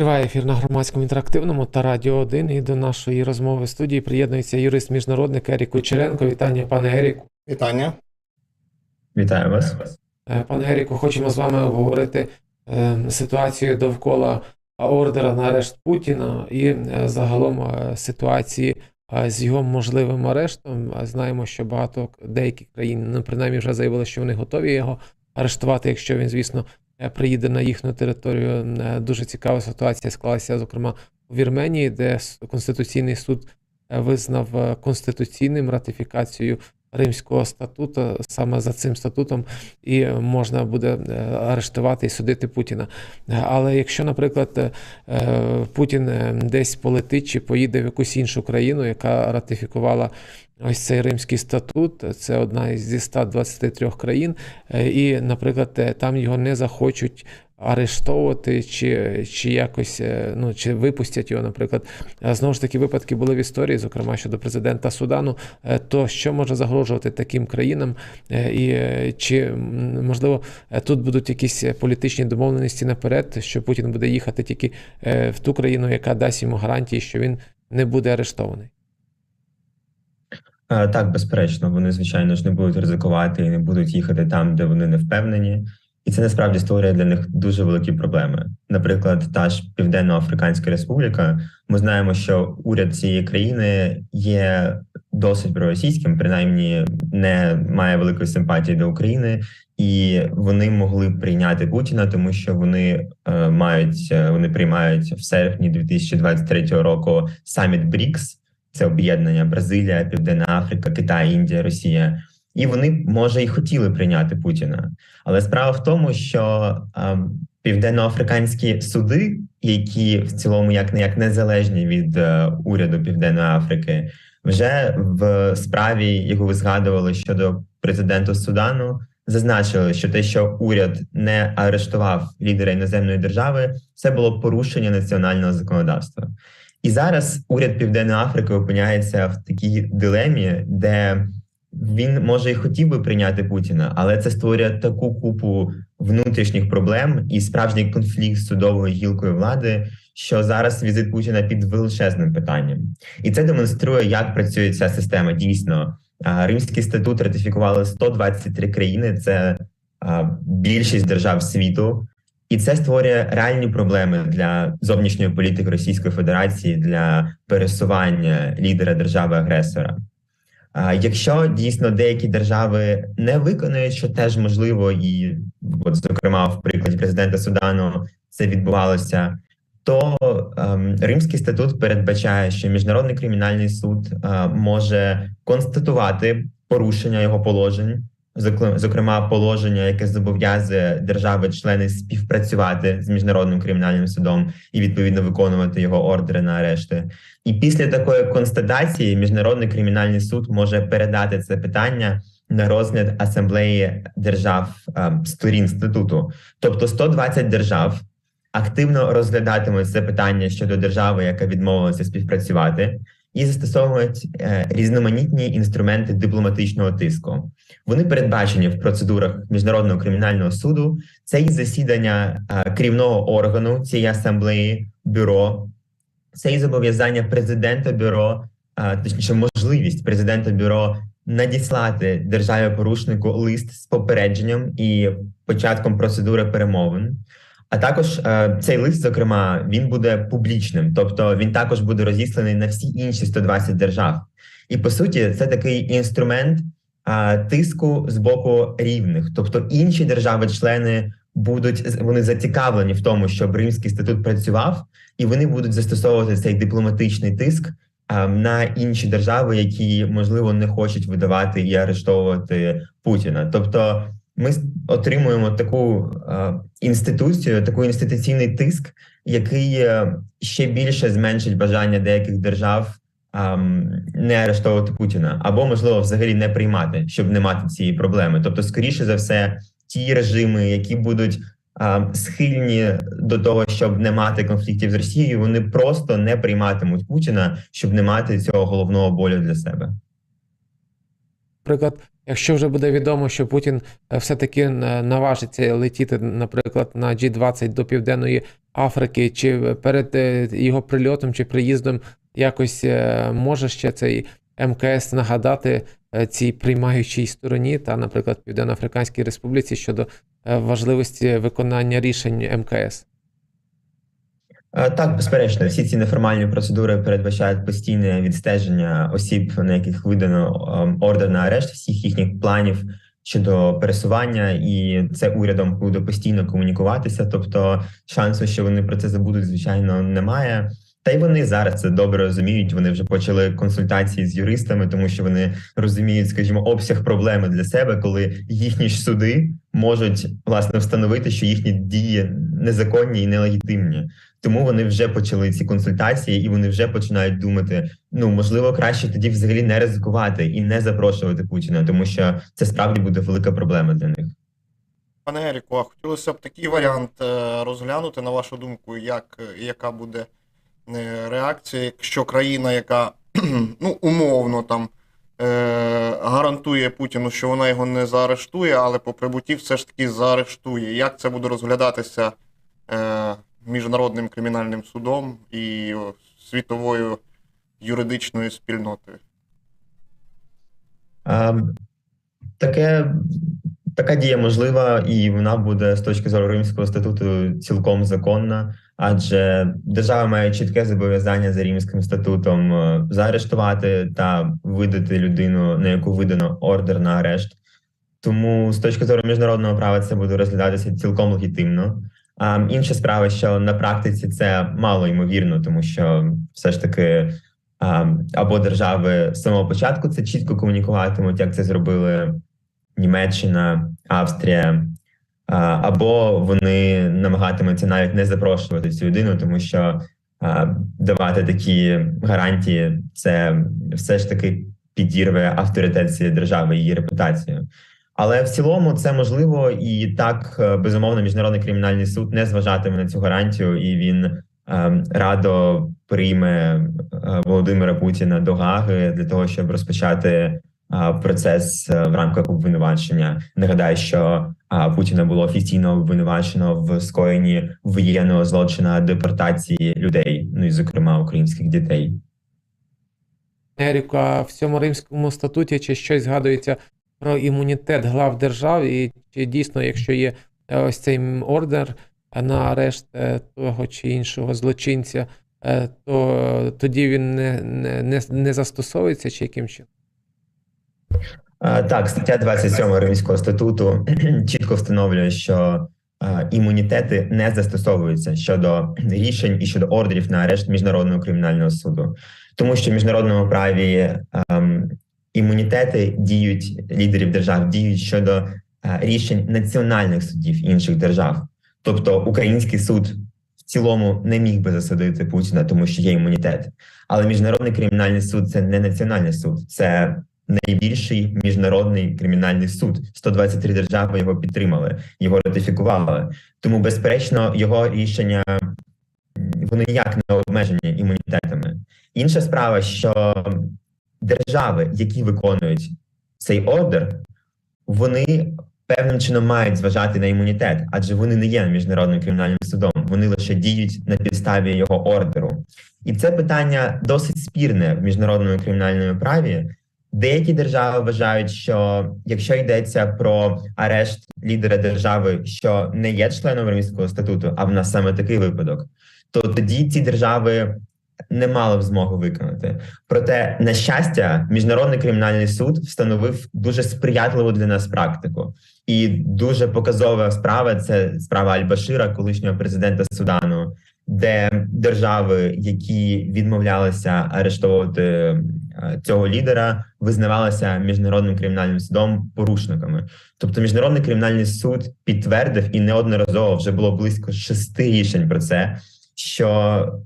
Триває ефір на громадському інтерактивному та радіо 1. І до нашої розмови в студії приєднується юрист-міжнародник Ерік Кучеренко. Вітання, пане Еріку. Вітання. Вітаю вас. Е, Пане Еріку, хочемо з вами обговорити е, ситуацію довкола ордера на арешт Путіна і е, загалом е, ситуації е, з його можливим арештом. Знаємо, що багато деяких країн, ну, принаймні, вже заявили, що вони готові його арештувати, якщо він, звісно, приїде на їхню територію. Е, Дуже цікава ситуація склалася, зокрема, у Вірменії, де Конституційний суд е, визнав е, конституційним ратифікацію Римського статуту. Саме за цим статутом і можна буде е, арештувати і судити Путіна. Е, Але якщо, наприклад, е, е, Путін е, десь полетить чи поїде в якусь іншу країну, яка ратифікувала ось цей Римський статут, це одна зі 123 країн, е, і, наприклад, е, там його не захочуть. Арештовувати чи, чи якось е, ну чи випустять його, наприклад, знову ж таки випадки були в історії, зокрема щодо президента Судану. То що може загрожувати таким країнам, і чи можливо тут будуть якісь політичні домовленості наперед, що Путін буде їхати тільки в ту країну, яка дасть йому гарантії, що він не буде арештований? Е, Так, безперечно, вони звичайно ж не будуть ризикувати і не будуть їхати там, де вони не впевнені. І це насправді створює для них дуже великі проблеми. Наприклад, та ж Південно-Африканська Республіка. Ми знаємо, що уряд цієї країни є досить проросійським, принаймні не має великої симпатії до України, і вони могли прийняти Путіна, тому що вони е, мають е, вони приймають в серпні 2023 року саміт БРІКС. Це об'єднання Бразилія, Південна Африка, Китай, Індія, Росія. І вони може і хотіли прийняти Путіна. Але справа в тому, що ем, південноафриканські суди, які в цілому як не як незалежні від е, уряду Південної Африки, вже в справі, яку ви згадували щодо президента Судану, зазначили, що те, що уряд не арештував лідера іноземної держави, це було порушення національного законодавства. І зараз уряд Південної Африки опиняється в такій дилемі, де він може і хотів би прийняти Путіна, але це створює таку купу внутрішніх проблем і справжній конфлікт з судовою гілкою влади, що зараз візит Путіна під величезним питанням, і це демонструє, як працює ця система. Дійсно, Римський статут ратифікували 123 країни. Це більшість держав світу. І це створює реальні проблеми для зовнішньої політики Російської Федерації для пересування лідера держави-агресора. Якщо дійсно деякі держави не виконують, що теж можливо, і от зокрема в прикладі президента Судану це відбувалося, то ем, Римський статут передбачає, що міжнародний кримінальний суд е, може констатувати порушення його положень, зокрема положення, яке зобов'язує держави-члени співпрацювати з міжнародним кримінальним судом і відповідно виконувати його ордери на арешти. І після такої констатації міжнародний кримінальний суд може передати це питання на розгляд асамблеї держав ем, сторін статуту, тобто 120 держав активно розглядатимуть це питання щодо держави, яка відмовилася співпрацювати, і застосовують е, різноманітні інструменти дипломатичного тиску. Вони передбачені в процедурах міжнародного кримінального суду. Це і засідання е, керівного органу цієї асамблеї бюро, це і зобов'язання президента бюро, точніше, можливість президента бюро надіслати державі порушнику лист з попередженням і початком процедури перемовин. А також е, цей лист, зокрема, він буде публічним, тобто він також буде розісланий на всі інші 120 держав. І по суті, це такий інструмент а, тиску з боку рівних, тобто інші держави-члени будуть вони зацікавлені в тому, щоб Римський статут працював, і вони будуть застосовувати цей дипломатичний тиск а, на інші держави, які можливо не хочуть видавати і арештовувати Путіна. Тобто, ми отримуємо таку інституцію, такий інституційний тиск, який е, ще більше зменшить бажання деяких держав не арештовувати Путіна, або можливо взагалі не приймати, щоб не мати цієї проблеми. Тобто, скоріше за все, ті режими, які будуть схильні до того, щоб не мати конфліктів з Росією, вони просто не прийматимуть Путіна, щоб не мати цього головного болю для себе. Наприклад, якщо вже буде відомо, що Путін е, все-таки е, наважиться летіти, наприклад, на G20 до Південної Африки, чи перед е, його прильотом чи приїздом якось може ще цей МКС нагадати цій приймаючій стороні та, наприклад, Південно-Африканській Республіці щодо важливості виконання рішень МКС? Е, Так, безперечно, всі ці неформальні процедури передбачають постійне відстеження осіб, на яких видано ем, ордер на арешт, всіх їхніх планів щодо пересування, і це урядом буде постійно комунікуватися. Тобто шансу, що вони про це забудуть, звичайно, немає. Та й вони зараз це добре розуміють. Вони вже почали консультації з юристами, тому що вони розуміють, скажімо, обсяг проблеми для себе, коли їхні ж суди можуть власне встановити, що їхні дії незаконні і нелегітимні. Тому вони вже почали ці консультації, і вони вже починають думати: ну можливо, краще тоді взагалі не ризикувати і не запрошувати Путіна, тому що це справді буде велика проблема для них. Пане Еріку, а хотілося б такий варіант е, розглянути, на вашу думку, як, яка буде реакція, якщо країна, яка ну, умовно там е, гарантує Путіну, що вона його не заарештує, але по прибутті все ж таки заарештує. Як це буде розглядатися е, міжнародним кримінальним судом і світовою юридичною спільнотою? Ем, Таке така дія можлива, і вона буде з точки зору Римського статуту цілком законна, адже держава має чітке зобов'язання за Римським статутом е, заарештувати та видати людину, на яку видано ордер на арешт. Тому з точки зору міжнародного права це буде розглядатися цілком легітимно. А інша справа, що на практиці це мало ймовірно, тому що все ж таки або держави з самого початку це чітко комунікуватимуть, як це зробили Німеччина, Австрія, або вони намагатимуться навіть не запрошувати цю людину, тому що давати такі гарантії це все ж таки підірве авторитет цієї держави, її репутацію. Але в цілому це можливо, і так е, безумовно, міжнародний кримінальний суд не зважатиме на цю гарантію, і він е, радо прийме е, Володимира Путіна до Гаги для того, щоб розпочати процес е, в рамках обвинувачення. Нагадаю, що Путіна було офіційно обвинувачено в скоєнні воєнного злочина депортації людей, ну і зокрема українських дітей. Еріку, а в цьому римському статуті чи щось згадується про імунітет глав держав, і чи дійсно, якщо є е, ось цей ордер на арешт е, того чи іншого злочинця, то тоді він не, не, не застосовується чи яким чином? Так, стаття 27 Римського статуту чітко встановлює, що імунітети не застосовуються щодо рішень і щодо ордерів на арешт міжнародного кримінального суду, тому що в міжнародному праві ем, імунітети діють лідерів держав, діють щодо е, рішень національних судів інших держав. Тобто український суд в цілому не міг би засудити Путіна, тому що є імунітет. Але міжнародний кримінальний суд це не національний суд, це найбільший міжнародний кримінальний суд. 123 держави його підтримали, його ратифікували. Тому, безперечно, його рішення вони ніяк не обмежені імунітетами. Інша справа, що держави, які виконують цей ордер, вони певним чином мають зважати на імунітет, адже вони не є міжнародним кримінальним судом, вони лише діють на підставі його ордеру. І це питання досить спірне в міжнародному кримінальному праві. Деякі держави вважають, що якщо йдеться про арешт лідера держави, що не є членом Римського статуту, а в нас саме такий випадок, то тоді ці держави не мали б змогу виконати. Проте, на щастя, міжнародний кримінальний суд встановив дуже сприятливу для нас практику, і дуже показова справа це справа Аль-Башира, колишнього президента Судану, де держави, які відмовлялися арештовувати цього лідера, визнавалися міжнародним кримінальним судом порушниками. Тобто, міжнародний кримінальний суд підтвердив і неодноразово вже було близько шести рішень про це, що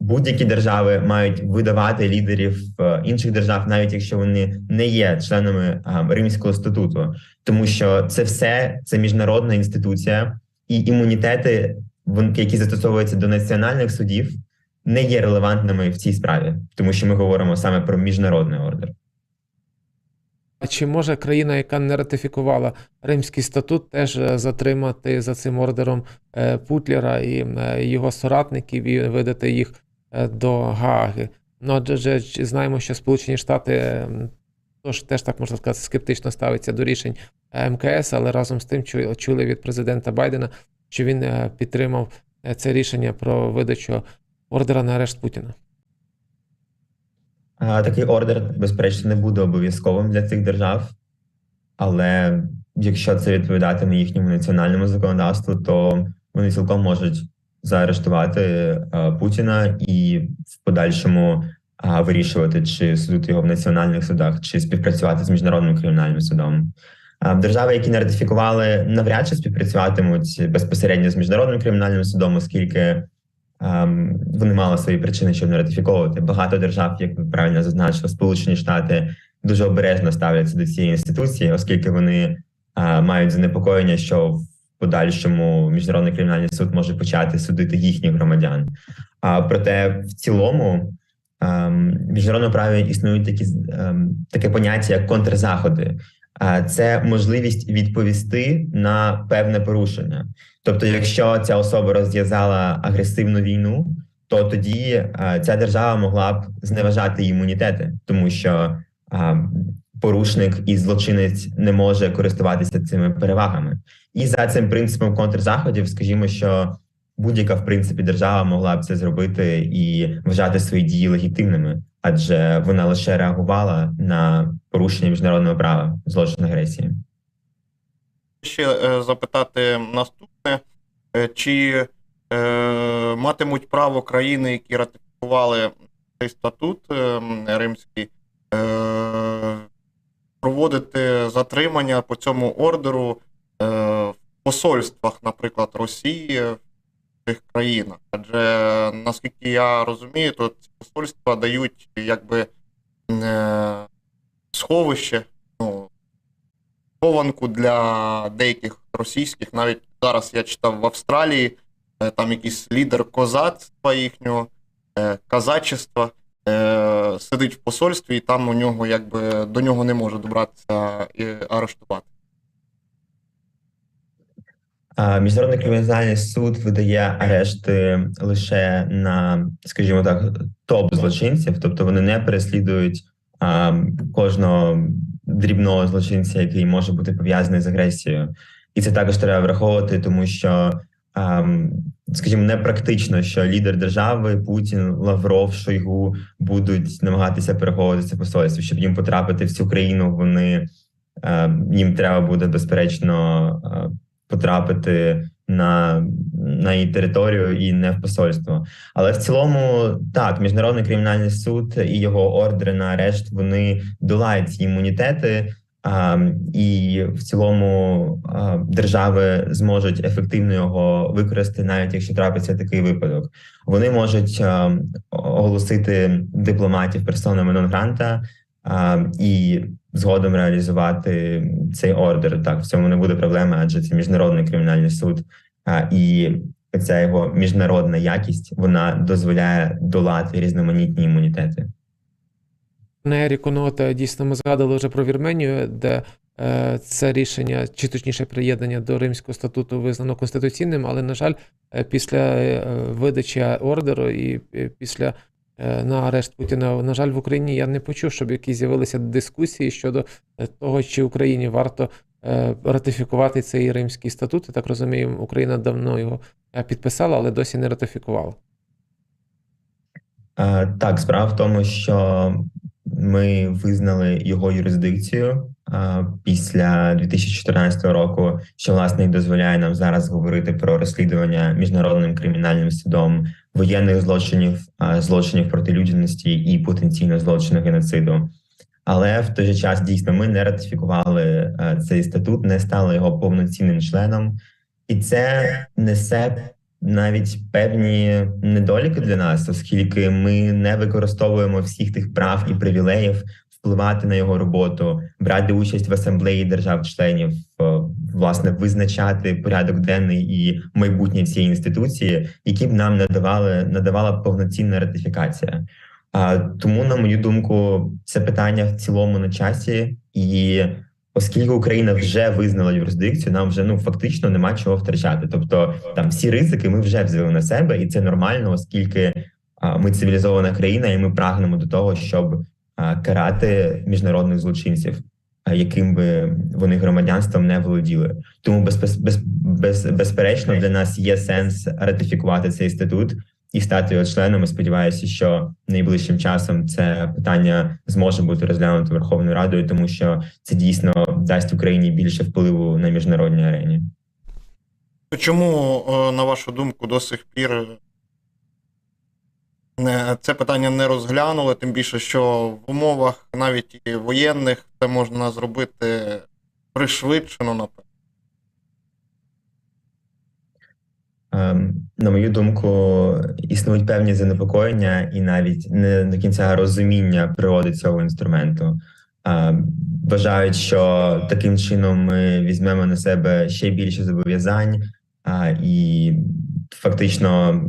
будь-які держави мають видавати лідерів е, інших держав, навіть якщо вони не є членами Римського статуту, тому що це все це міжнародна інституція, і імунітети, які застосовуються до національних судів, не є релевантними в цій справі, тому що ми говоримо саме про міжнародний ордер. А чи може країна, яка не ратифікувала Римський статут, теж е, затримати за цим ордером е, Путлера і е, його соратників і видати їх до Гааги? Ну, адже знаємо, що Сполучені Штати тож теж так можна сказати, скептично ставиться до рішень МКС, але разом з тим чу- чули від президента Байдена, що він підтримав це рішення про видачу ордера на арешт Путіна. А, Такий ордер, безперечно, не буде обов'язковим для цих держав, але якщо це відповідатиме їхньому національному законодавству, то вони цілком можуть заарештувати е, Путіна і в подальшому а, вирішувати, чи судити його в національних судах, чи співпрацювати з міжнародним кримінальним судом. А Держави, які не ратифікували, навряд чи співпрацюватимуть безпосередньо з міжнародним кримінальним судом, оскільки вони мали свої причини, щоб не ратифіковувати. Багато держав, як ви правильно зазначили, Сполучені Штати дуже обережно ставляться до цієї інституції, оскільки вони е, мають занепокоєння, що в подальшому міжнародний кримінальний суд може почати судити їхніх громадян. А проте, в цілому, ем, в міжнародному праві існують такі ем, таке поняття як контрзаходи. Це можливість відповісти на певне порушення. Тобто, якщо ця особа розв'язала агресивну війну, то тоді ця держава могла б зневажати імунітети, тому що порушник і злочинець не може користуватися цими перевагами. І за цим принципом контрзаходів, скажімо, що будь-яка в принципі держава могла б це зробити і вважати свої дії легітимними, адже вона лише реагувала на порушення міжнародного права злочин агресії. Ще е, запитати наступне: Е, чи е, матимуть право країни, які ратифікували цей статут е, римський, е, проводити затримання по цьому ордеру е, в посольствах, наприклад, Росії цих країнах? Адже наскільки я розумію, то ці посольства дають якби е, сховище. Ну, хованку для деяких російських. Навіть зараз я читав в Австралії, е, там якийсь лідер козацтва їхнього, е, казачества е, сидить в посольстві, і там у нього якби до нього не може добратися і арештувати. Міжнародний кримінальний суд видає арешти лише на, скажімо так, топ злочинців, тобто вони не переслідують а, кожного дрібного злочинця, який може бути пов'язаний з агресією. І це також треба враховувати, тому що, а, скажімо, непрактично, що лідер держави Путін, Лавров, Шойгу будуть намагатися переховувати це посольство, щоб їм потрапити в цю країну. Вони а, їм треба буде безперечно. Потрапити на на її територію і не в посольство. Але в цілому, так, міжнародний кримінальний суд і його ордери на арешт вони долають ці імунітети, а, і в цілому а, держави зможуть ефективно його використати, навіть якщо трапиться такий випадок. Вони можуть а, оголосити дипломатів персонами нон-гранта і згодом реалізувати цей ордер. Так, в цьому не буде проблеми, адже це міжнародний кримінальний суд, і ця його міжнародна якість вона дозволяє долати різноманітні імунітети. Пане Еріку, ну е, дійсно ми згадували вже про Вірменію, де е, це рішення, чи точніше приєднання до Римського статуту визнано конституційним, але, на жаль, е, після видачі ордеру і після на арешт Путіна, на жаль, в Україні я не почув, щоб якісь з'явилися дискусії щодо е, того, чи Україні варто е, ратифікувати цей Римський статут. Я так розумію, Україна давно його е, підписала, але досі не ратифікувала. Так, справа в тому, що ми визнали його юрисдикцію а, після 2014 року, що власне і дозволяє нам зараз говорити про розслідування міжнародним кримінальним судом воєнних злочинів, а, злочинів проти людяності і потенційно злочину геноциду. Але в той же час дійсно ми не ратифікували а, цей статут, не стали його повноцінним членом, і це несе навіть певні недоліки для нас, оскільки ми не використовуємо всіх тих прав і привілеїв впливати на його роботу, брати участь в асамблеї держав-членів, е, власне, визначати порядок денний і майбутнє цієї інституції, які б нам надавали надавала повноцінна ратифікація. А тому, на мою думку, це питання в цілому на часі, І оскільки Україна вже визнала юрисдикцію, нам вже ну фактично нема чого втрачати. Тобто там всі ризики ми вже взяли на себе, і це нормально, оскільки а, ми цивілізована країна, і ми прагнемо до того, щоб а, карати міжнародних злочинців, а, яким би вони громадянством не володіли. Тому без, без, без, без, безперечно для нас є сенс ратифікувати цей статут і стати його членом. І Сподіваюся, що найближчим часом це питання зможе бути розглянуто Верховною Радою, тому що це дійсно дасть Україні більше впливу на міжнародній арені. Чому, е, на вашу думку, до сих пір це питання не розглянули, тим більше, що в умовах навіть і воєнних це можна зробити пришвидшено, напевно. Ем, На мою думку, існують певні занепокоєння і навіть не до кінця розуміння природи цього інструменту. Ем, Вважають, що таким чином ми візьмемо на себе ще більше зобов'язань і фактично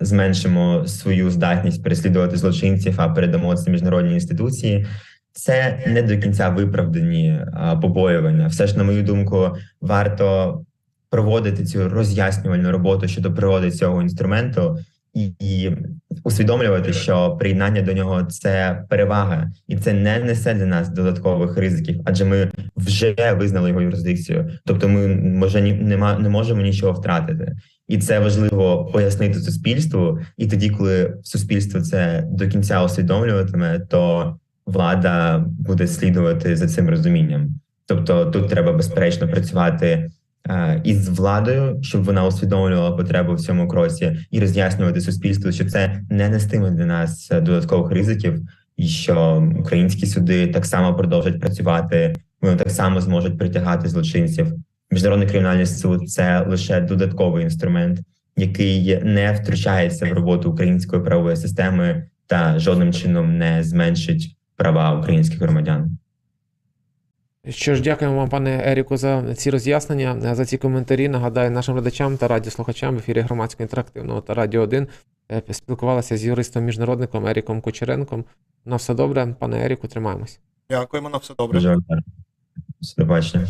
зменшимо свою здатність переслідувати злочинців, а передамо це міжнародні інституції. Це не до кінця виправдані побоювання. Все ж, на мою думку, варто проводити цю роз'яснювальну роботу щодо природи цього інструменту і, і усвідомлювати, що приєднання до нього це перевага, і це не несе для нас додаткових ризиків, адже ми вже визнали його юрисдикцію. Тобто, ми може ні нема не можемо нічого втратити, і це важливо пояснити суспільству. І тоді, коли суспільство це до кінця усвідомлюватиме, то влада буде слідувати за цим розумінням. Тобто, тут треба безперечно працювати із владою, щоб вона усвідомлювала потребу в цьому кроці, і роз'яснювати суспільству, що це не нестиме для нас е, додаткових ризиків, і що українські суди так само продовжать працювати. Вони так само зможуть притягати злочинців. Міжнародний кримінальний суд це лише додатковий інструмент, який не втручається в роботу української правової системи та жодним чином не зменшить права українських громадян. Що ж, дякуємо вам, пане Еріку, за ці роз'яснення, за ці коментарі. Нагадаю нашим глядачам та радіослухачам в ефірі громадського інтерактивного та Радіо 1 спілкувалася з юристом-міжнародником Еріком Кучеренком. На все добре, пане Еріку, тримаємось. Дякуємо на все добре. До побачення.